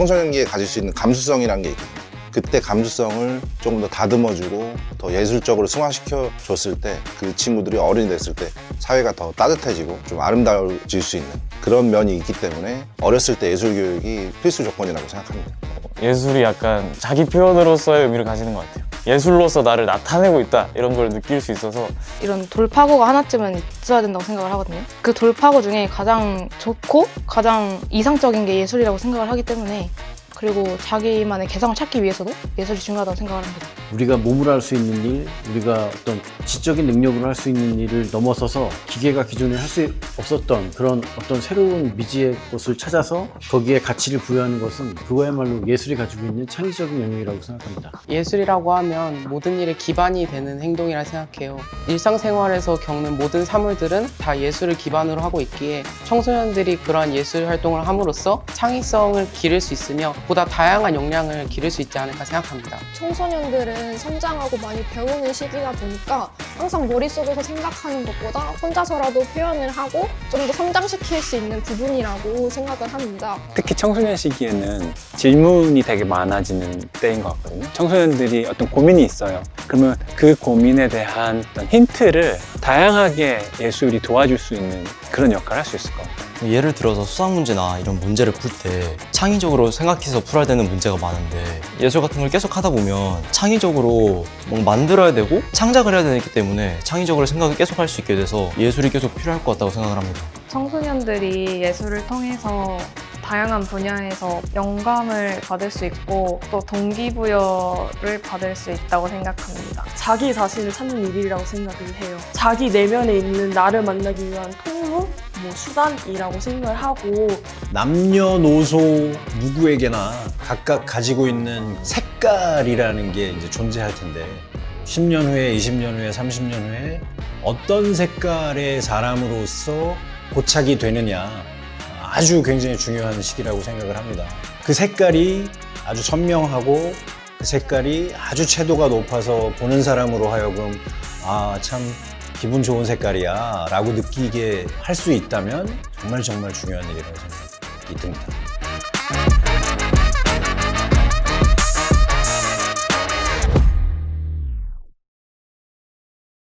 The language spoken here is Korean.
청소년기에 가질 수 있는 감수성이라는 게 있거든요. 그때 감수성을 조금 더 다듬어주고 더 예술적으로 승화시켜 줬을 때 그 친구들이 어른이 됐을 때 사회가 더 따뜻해지고 좀 아름다워질 수 있는 그런 면이 있기 때문에 어렸을 때 예술 교육이 필수 조건이라고 생각합니다. 예술이 약간 자기 표현으로서의 의미를 가지는 것 같아요. 예술로서 나를 나타내고 있다 이런 걸 느낄 수 있어서 이런 돌파구가 하나쯤은 있어야 된다고 생각을 하거든요. 그 돌파구 중에 가장 좋고 가장 이상적인 게 예술이라고 생각을 하기 때문에 그리고 자기만의 개성을 찾기 위해서도 예술이 중요하다고 생각을 합니다. 우리가 몸으로 할 수 있는 일, 우리가 어떤 지적인 능력으로 할 수 있는 일을 넘어서서 기계가 기존에 할 수 없었던 그런 어떤 새로운 미지의 것을 찾아서 거기에 가치를 부여하는 것은 그거야말로 예술이 가지고 있는 창의적인 영역이라고 생각합니다. 예술이라고 하면 모든 일의 기반이 되는 행동이라 생각해요. 일상생활에서 겪는 모든 사물들은 다 예술을 기반으로 하고 있기에 청소년들이 그러한 예술 활동을 함으로써 창의성을 기를 수 있으며 보다 다양한 역량을 기를 수 있지 않을까 생각합니다. 청소년들은 성장하고 많이 배우는 시기다 보니까 항상 머릿속에서 생각하는 것보다 혼자서라도 표현을 하고 좀 더 성장시킬 수 있는 부분이라고 생각을 합니다. 특히 청소년 시기에는 질문이 되게 많아지는 때인 것 같거든요. 청소년들이 어떤 고민이 있어요. 그러면 그 고민에 대한 어떤 힌트를 다양하게 예술이 도와줄 수 있는 그런 역할을 할 수 있을 것 같아요. 예를 들어서 수학 문제나 이런 문제를 풀 때 창의적으로 생각해서 풀어야 되는 문제가 많은데 예술 같은 걸 계속 하다 보면 창의적으로 뭔가 만들어야 되고 창작을 해야 되기 때문에 창의적으로 생각을 계속 할 수 있게 돼서 예술이 계속 필요할 것 같다고 생각을 합니다. 청소년들이 예술을 통해서 다양한 분야에서 영감을 받을 수 있고 또 동기부여를 받을 수 있다고 생각합니다. 자기 자신을 찾는 일이라고 생각을 해요. 자기 내면에 있는 나를 만나기 위한 통로, 뭐 수단이라고 생각을 하고 남녀노소 누구에게나 각각 가지고 있는 색깔이라는 게 이제 존재할 텐데 10년 후에, 20년 후에, 30년 후에 어떤 색깔의 사람으로서 고착이 되느냐 아주 굉장히 중요한 시기라고 생각을 합니다. 그 색깔이 아주 선명하고 그 색깔이 아주 채도가 높아서 보는 사람으로 하여금 아 참 기분 좋은 색깔이야 라고 느끼게 할 수 있다면 정말 정말 중요한 일이라고 생각이 듭니다.